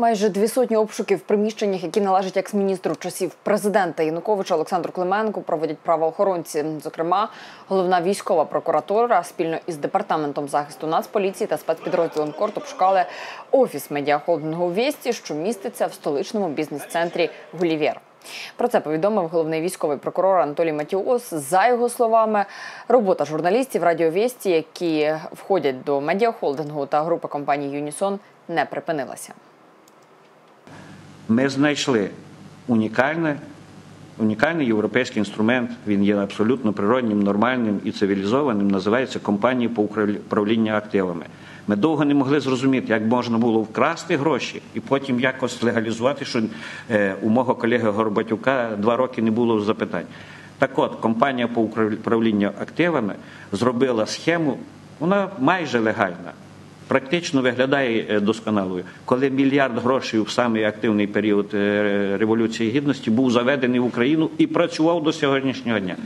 Майже дві сотні обшуків в приміщеннях, які належать екс-міністру часів президента Януковича Олександру Клименку, проводять правоохоронці. Зокрема, головна військова прокуратура спільно із департаментом захисту нацполіції та спецпідрозділом Корт обшукали офіс медіахолдингу «Вєсті», що міститься в столичному бізнес-центрі Гулівєр. Про це повідомив головний військовий прокурор Анатолій Матіос. За його словами, робота журналістів радіовісті, які входять до медіахолдингу та групи компаній Юнісон, не припинилася. Ми знайшли унікальне, унікальний європейський інструмент. Він є абсолютно природнім, нормальним і цивілізованим. Називається компанії по управлінню активами. Ми довго не могли зрозуміти, як можна було вкрасти гроші і потім якось легалізувати, що е, у мого колеги Горбатюка два роки не було запитань. Так от, компанія по управлінню активами зробила схему, вона майже легальна практично виглядає е, досконалою. Коли мільярд грошей в самий активний період е, революції гідності був заведений в Україну і працював до сьогоднішнього дня.